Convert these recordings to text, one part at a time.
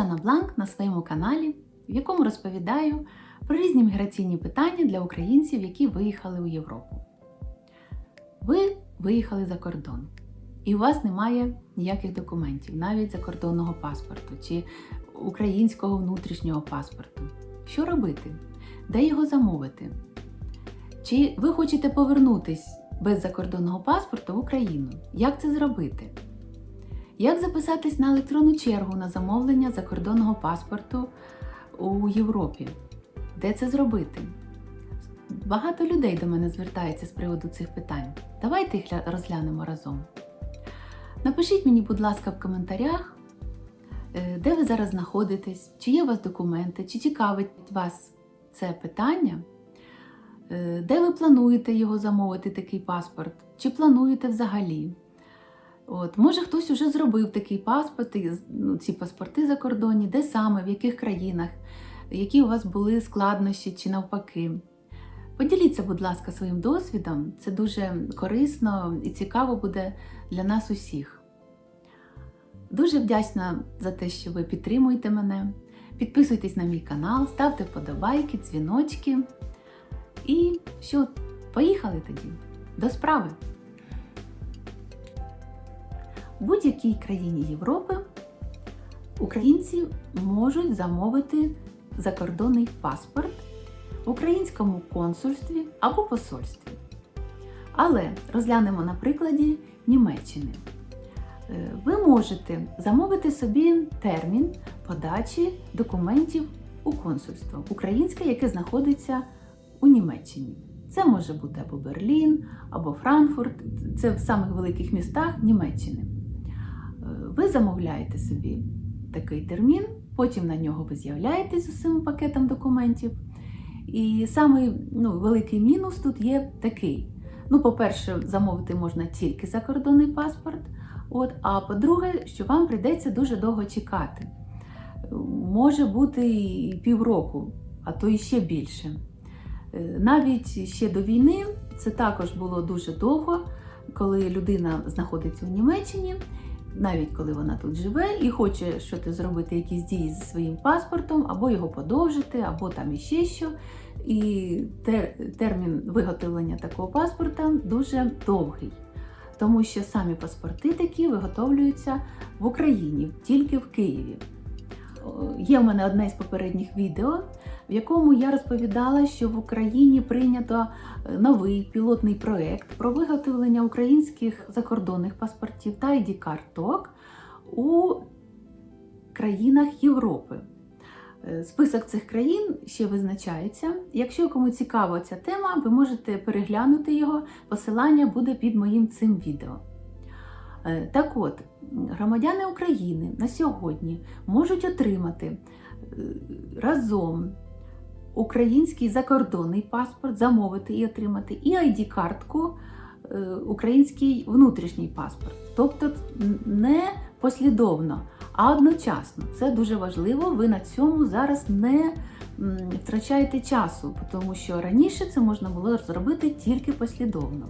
Жанна Бланк на своєму каналі, в якому розповідаю про різні міграційні питання для українців, які виїхали у Європу. Ви виїхали за кордон, і у вас немає ніяких документів, навіть закордонного паспорту чи українського внутрішнього паспорту. Що робити? Де його замовити? Чи ви хочете повернутись без закордонного паспорту в Україну? Як це зробити? Як записатись на електронну чергу на замовлення закордонного паспорту у Європі? Де це зробити? Багато людей до мене звертається з приводу цих питань. Давайте їх розглянемо разом. Напишіть мені, будь ласка, в коментарях, е, де ви зараз знаходитесь, чи є у вас документи, чи цікавить вас це питання, Е, де ви плануєте його замовити, такий паспорт, чи плануєте взагалі. От, може, хтось уже зробив такий паспорт, ну, ці паспорти закордонні, де саме, в яких країнах, які у вас були складнощі чи навпаки. Поділіться, будь ласка, своїм досвідом. Це дуже корисно і цікаво буде для нас усіх. Дуже вдячна за те, що ви підтримуєте мене. Підписуйтесь на мій канал, ставте вподобайки, дзвіночки. І що, поїхали тоді до справи. У будь-якій країні Європи українці можуть замовити закордонний паспорт в українському консульстві або посольстві. Але розглянемо на прикладі Німеччини. Е, Ви можете замовити собі термін подачі документів у консульство українське, яке знаходиться у Німеччині. Це може бути або Берлін, або Франкфурт, це в самих великих містах Німеччини. Ви замовляєте собі такий термін, потім на нього ви з'являєтесь з усім пакетом документів. І самий ну, великий мінус тут є такий. Ну, по-перше, замовити можна тільки закордонний паспорт. От, а по-друге, що вам прийдеться дуже довго чекати. Може бути і півроку, а то і ще більше. Е, Навіть ще до війни це також було дуже довго, коли людина знаходиться у Німеччині, навіть коли вона тут живе і хоче щось зробити, якісь дії зі своїм паспортом, або його подовжити, або там іще що. І тер- термін виготовлення такого паспорта дуже довгий, тому що самі паспорти такі виготовлюються в Україні, тільки в Києві. Є в мене одне з попередніх відео, в якому я розповідала, що в Україні прийнято е, новий пілотний проект про виготовлення українських закордонних паспортів та id карток у країнах Європи. Е, Список цих країн ще визначається. Якщо кому цікава ця тема, ви можете переглянути його. Посилання буде під моїм цим відео. Е, Так от, громадяни України на сьогодні можуть отримати е, разом український закордонний паспорт, замовити і отримати, і ID-картку, е, український внутрішній паспорт. Тобто не послідовно, а одночасно. Це дуже важливо. Ви на цьому зараз не втрачаєте часу, тому що раніше це можна було зробити тільки послідовно.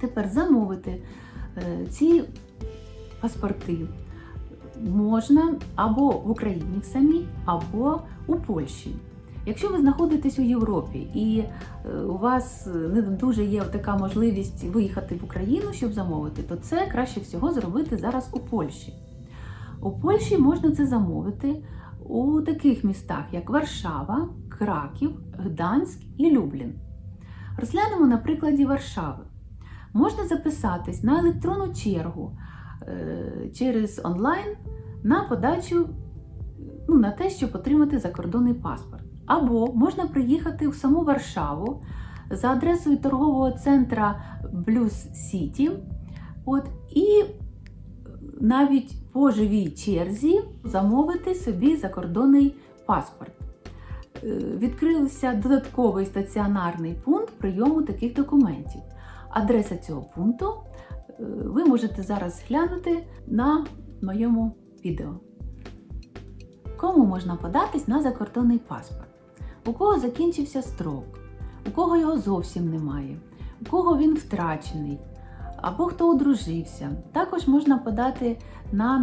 Тепер замовити ці паспорти можна або в Україні в самій, або у Польщі. Якщо ви знаходитесь у Європі і е, у вас е, не дуже є така можливість виїхати в Україну, щоб замовити, то це краще всього зробити зараз у Польщі. У Польщі можна це замовити у таких містах, як Варшава, Краків, Гданськ і Люблін. Розглянемо на прикладі Варшави. Можна записатись на електронну чергу е, через онлайн на подачу ну, на те, щоб отримати закордонний паспорт. Або можна приїхати в саму Варшаву за адресою торгового центра Blues City. От, і навіть по живій черзі замовити собі закордонний паспорт. Е, Відкрився додатковий стаціонарний пункт прийому таких документів. Адреса цього пункту е, ви можете зараз глянути на моєму відео. Кому можна податись на закордонний паспорт? У кого закінчився строк, у кого його зовсім немає, у кого він втрачений, або хто одружився. Також можна подати на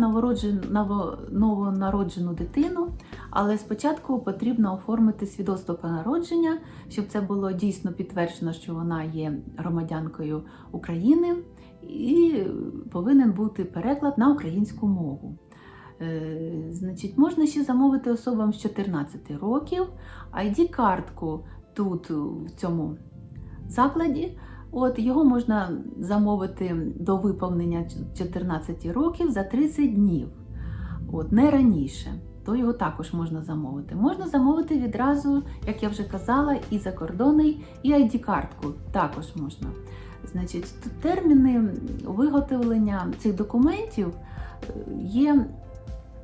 новонароджену дитину, але спочатку потрібно оформити свідоцтво про народження, щоб це було дійсно підтверджено, що вона є громадянкою України, і повинен бути переклад на українську мову. Е, Значить, можна ще замовити особам з 14 років ID-картку тут, в цьому закладі. От його можна замовити до виповнення 14 років за 30 днів, от не раніше. То його також можна замовити. Можна замовити відразу, як я вже казала, і закордонний, і ID-картку також можна. Значить, терміни виготовлення цих документів е, є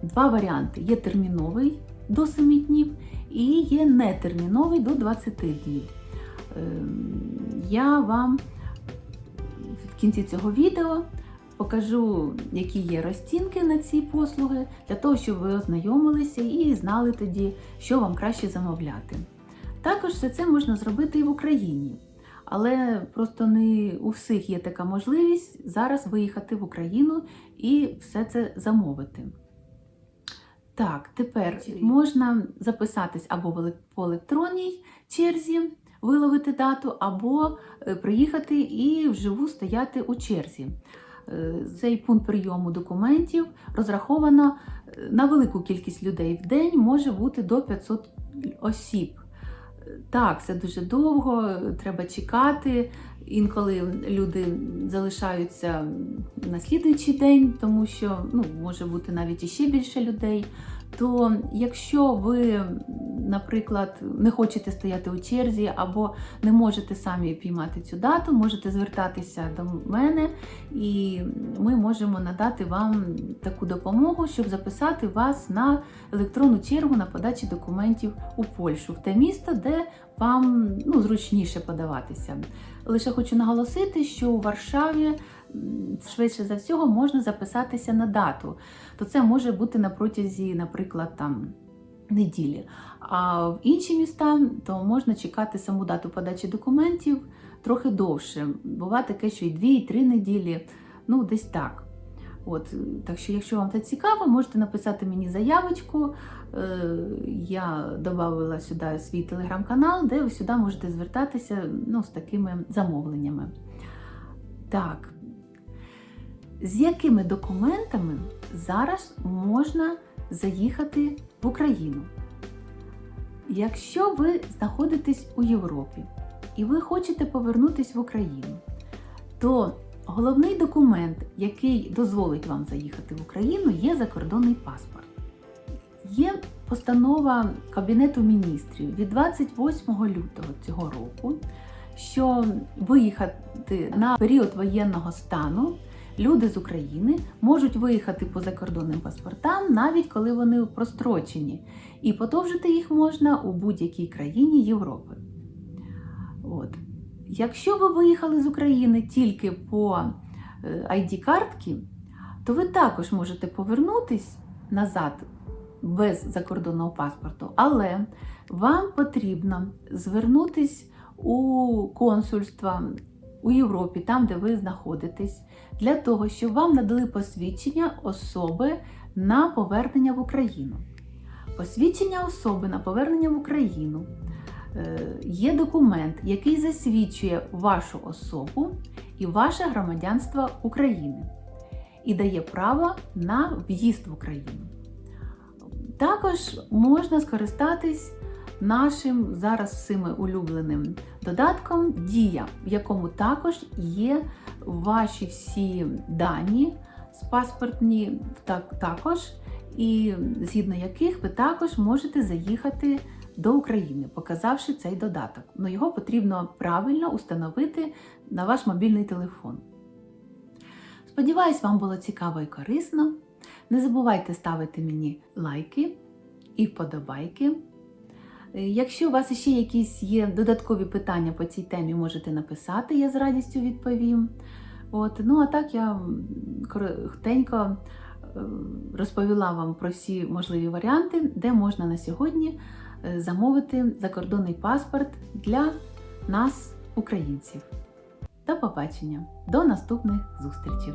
два варіанти: є терміновий до 7 днів і є нетерміновий до 20 днів. Ем, Я вам в кінці цього відео покажу, які є розцінки на ці послуги, для того, щоб ви ознайомилися і знали тоді, що вам краще замовляти. Також все це можна зробити і в Україні, але просто не у всіх є така можливість зараз виїхати в Україну і все це замовити. Так, тепер можна записатись або по електронній черзі, виловити дату, або е, приїхати і вживу стояти у черзі. Е, Цей пункт прийому документів розраховано е, на велику кількість людей в день, може бути до 500 осіб. Так, це дуже довго, треба чекати. Інколи люди залишаються на слідуючий день, тому що ну, може бути навіть іще більше людей. То якщо ви, наприклад, не хочете стояти у черзі або не можете самі піймати цю дату, можете звертатися до мене, і ми можемо надати вам таку допомогу, щоб записати вас на електронну чергу на подачі документів у Польщу, в те місто, де вам ну, зручніше подаватися. Лише хочу наголосити, що у Варшаві швидше за всього можна записатися на дату. То це може бути на протязі, наприклад, там неділі. А в інші міста то можна чекати саму дату подачі документів трохи довше. Буває таке, що і дві, і три неділі, ну десь так. От, так що, якщо вам це цікаво, можете написати мені заявочку. Е, Я додала сюди свій телеграм-канал, де ви сюди можете звертатися ну, з такими замовленнями. Так, з якими документами зараз можна заїхати в Україну? Якщо ви знаходитесь у Європі і ви хочете повернутися в Україну, то головний документ, який дозволить вам заїхати в Україну, є закордонний паспорт. Є постанова Кабінету міністрів від 28 лютого цього року, що виїхати на період воєнного стану люди з України можуть виїхати по закордонним паспортам, навіть коли вони прострочені, і подовжити їх можна у будь-якій країні Європи. От. Якщо ви виїхали з України тільки по е, ID-картці, то ви також можете повернутись назад без закордонного паспорту, але вам потрібно звернутись у консульство у Європі, там, де ви знаходитесь, для того, щоб вам надали посвідчення особи на повернення в Україну. Посвідчення особи на повернення в Україну е, є документ, який засвідчує вашу особу і ваше громадянство України і дає право на в'їзд в Україну. Також можна скористатись нашим зараз всіми улюбленим додатком Дія, в якому також є ваші всі дані з паспортні, так, також, і згідно яких ви також можете заїхати до України, показавши цей додаток. Ну його потрібно правильно установити на ваш мобільний телефон. Сподіваюсь, вам було цікаво і корисно. Не забувайте ставити мені лайки і вподобайки. Якщо у вас ще якісь є додаткові питання по цій темі, можете написати, я з радістю відповім. От, ну а так я коротенько е, розповіла вам про всі можливі варіанти, де можна на сьогодні замовити закордонний паспорт для нас, українців. До побачення, до наступних зустрічей!